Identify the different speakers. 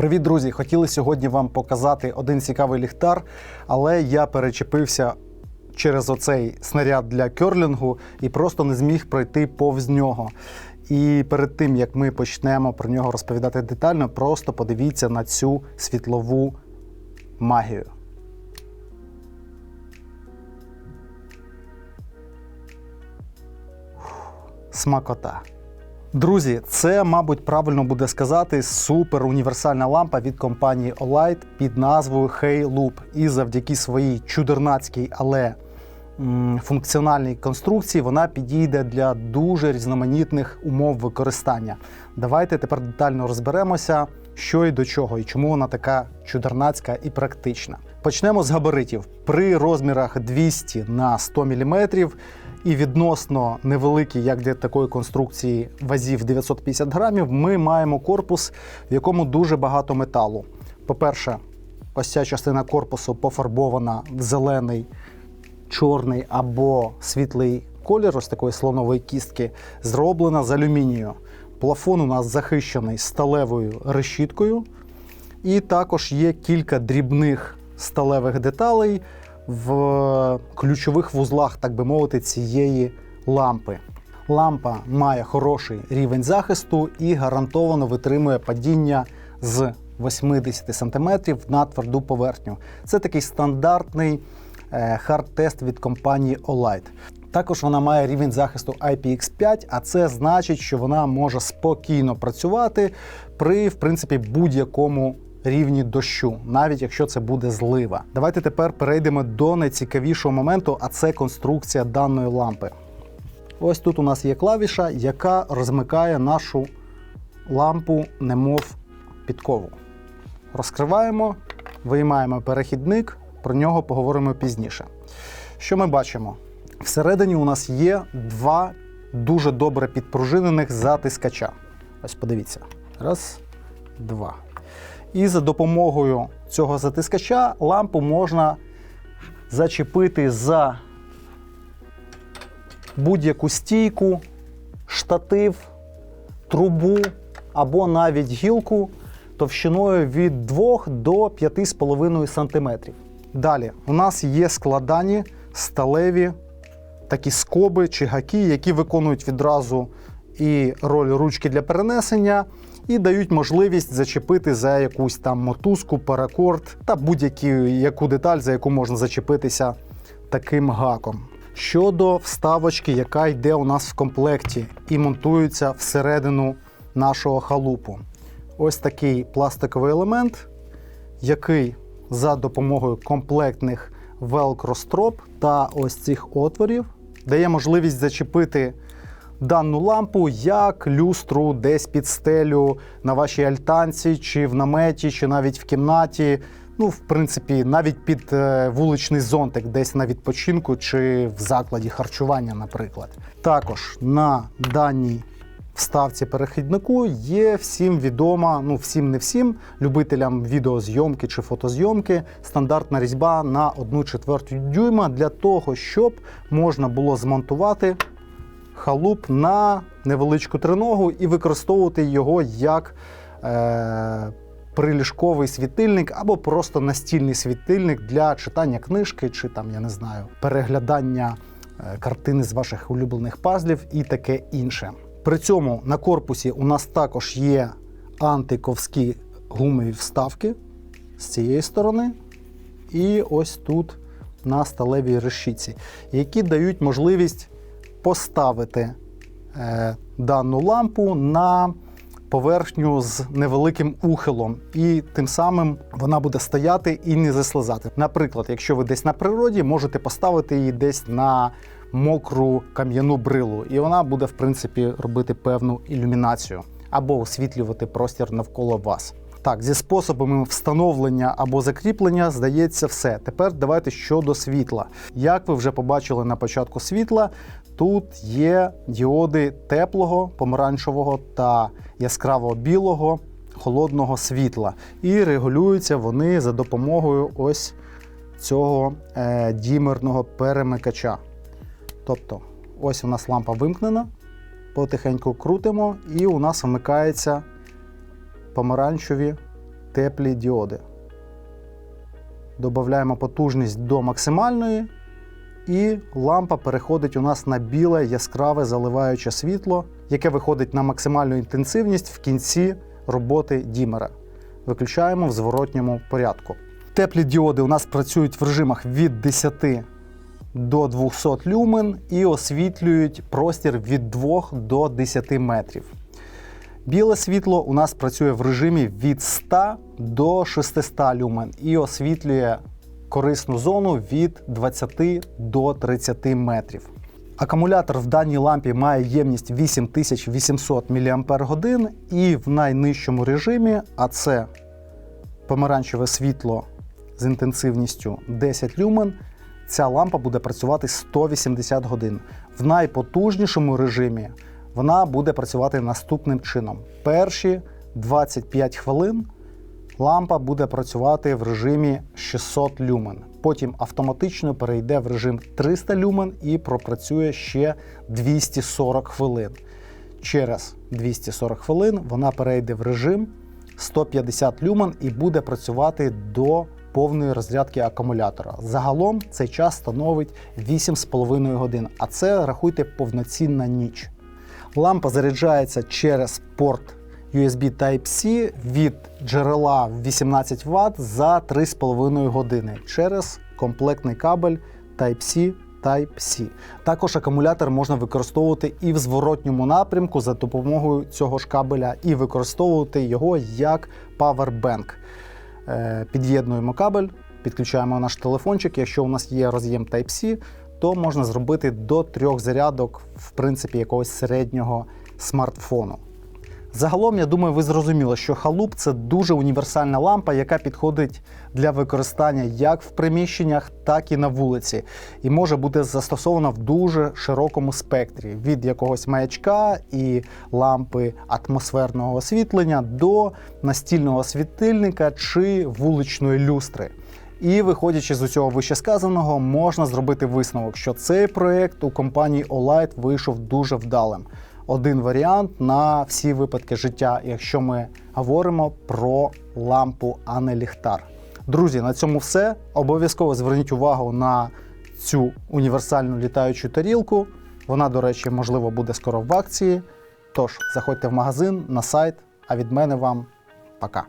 Speaker 1: Привіт, друзі! Хотіли сьогодні вам показати один цікавий ліхтар, але я перечепився через оцей снаряд для керлінгу і просто не зміг пройти повз нього. І перед тим як ми почнемо про нього розповідати детально, просто подивіться на цю світлову магію. Смакота. Друзі, це, мабуть, правильно буде сказати супер універсальна лампа від компанії Olight під назвою Hey Loop. І завдяки своїй чудернацькій, але функціональній конструкції вона підійде для дуже різноманітних умов використання. Давайте тепер детально розберемося, що і до чого, і чому вона така чудернацька і практична. Почнемо з габаритів. При розмірах 200 на 100 мм і відносно невеликий, як для такої конструкції вазів 950 грамів, ми маємо корпус, в якому дуже багато металу. По-перше, ось ця частина корпусу пофарбована в зелений, чорний або світлий колір, ось такої слонової кістки, зроблена з алюмінію. Плафон у нас захищений сталевою решіткою. І також є кілька дрібних сталевих деталей в ключових вузлах, так би мовити, цієї лампи. Лампа має хороший рівень захисту і гарантовано витримує падіння з 80 см на тверду поверхню. Це такий стандартний е, хард-тест від компанії Olight. Також вона має рівень захисту IPX5, а це значить, що вона може спокійно працювати при в принципі будь-якому рівні дощу, навіть якщо це буде злива. Давайте тепер перейдемо до найцікавішого моменту, а це конструкція даної лампи. Ось тут у нас є клавіша, яка розмикає нашу лампу, немов підкову. Розкриваємо, виймаємо перехідник, про нього поговоримо пізніше. Що ми бачимо? Всередині у нас є два дуже добре підпружинених затискача. Ось подивіться. Раз, два. І за допомогою цього затискача лампу можна зачепити за будь-яку стійку, штатив, трубу або навіть гілку товщиною від 2 до 5,5 см. Далі у нас є складані сталеві такі скоби чи гаки, які виконують відразу і роль ручки для перенесення, і дають можливість зачепити за якусь там мотузку, паракорд та будь-яку яку деталь, за яку можна зачепитися таким гаком. Щодо вставочки, яка йде у нас в комплекті і монтується всередину нашого халупу. Ось такий пластиковий елемент, який за допомогою комплектних велкро-строп та ось цих отворів дає можливість зачепити дану лампу як люстру десь під стелю на вашій альтанці, чи в наметі, чи навіть в кімнаті. Ну, в принципі, навіть під е, вуличний зонтик, десь на відпочинку чи в закладі харчування, наприклад. Також на даній вставці перехіднику є всім відома, ну всім не всім, любителям відеозйомки чи фотозйомки, стандартна різьба на 1 четверту дюйма для того, щоб можна було змонтувати халуп на невеличку триногу і використовувати його як е, приліжковий світильник або просто настільний світильник для читання книжки чи там, я не знаю, переглядання е, картини з ваших улюблених пазлів і таке інше. При цьому на корпусі у нас також є антиковські гумові вставки з цієї сторони, і ось тут на сталевій решітці, які дають можливість поставити е, дану лампу на поверхню з невеликим ухилом, і тим самим вона буде стояти і не заслизати. Наприклад, якщо ви десь на природі, можете поставити її десь на мокру кам'яну брилу, і вона буде, в принципі, робити певну ілюмінацію або освітлювати простір навколо вас. Так, зі способами встановлення або закріплення здається все. Тепер давайте щодо світла. Як ви вже побачили на початку світла, тут є діоди теплого, помаранчевого та яскраво білого холодного світла. І регулюються вони за допомогою ось цього е, дімерного перемикача. Тобто, ось у нас лампа вимкнена, потихеньку крутимо, і у нас вмикається помаранчеві теплі діоди. Додаємо потужність до максимальної, і лампа переходить у нас на біле яскраве заливаюче світло, яке виходить на максимальну інтенсивність в кінці роботи дімера. Виключаємо в зворотньому порядку. Теплі діоди у нас працюють в режимах від 10 до 200 люмен і освітлюють простір від 2 до 10 метрів. Біле світло у нас працює в режимі від 100 до 600 люмен і освітлює корисну зону від 20 до 30 метрів. Акумулятор в даній лампі має ємність 8800 мАч і в найнижчому режимі, а це помаранчеве світло з інтенсивністю 10 люмен, ця лампа буде працювати 180 годин. В найпотужнішому режимі вона буде працювати наступним чином. Перші 25 хвилин лампа буде працювати в режимі 600 люмен. Потім автоматично перейде в режим 300 люмен і пропрацює ще 240 хвилин. Через 240 хвилин вона перейде в режим 150 люмен і буде працювати до повної розрядки акумулятора. Загалом цей час становить 8,5 годин, а це рахуйте повноцінна ніч. Лампа заряджається через порт USB Type-C від джерела 18 Вт за 3,5 години через комплектний кабель Type-C Type-C. Також акумулятор можна використовувати і в зворотньому напрямку за допомогою цього ж кабеля, і використовувати його як. Е, Під'єднуємо кабель, підключаємо наш телефончик. Якщо у нас є роз'єм Type-C, то можна зробити до трьох зарядок, в принципі, якогось середнього смартфону. Загалом, я думаю, ви зрозуміли, що халуп це дуже універсальна лампа, яка підходить для використання як в приміщеннях, так і на вулиці, і може бути застосована в дуже широкому спектрі від якогось маячка і лампи атмосферного освітлення до настільного світильника чи вуличної люстри. І виходячи з усього вищесказаного, можна зробити висновок, що цей проект у компанії Olight вийшов дуже вдалим. Один варіант на всі випадки життя, якщо ми говоримо про лампу, а не ліхтар. Друзі, на цьому все. Обов'язково зверніть увагу на цю універсальну літаючу тарілку. Вона, до речі, можливо, буде скоро в акції. Тож заходьте в магазин, на сайт. А від мене вам пока.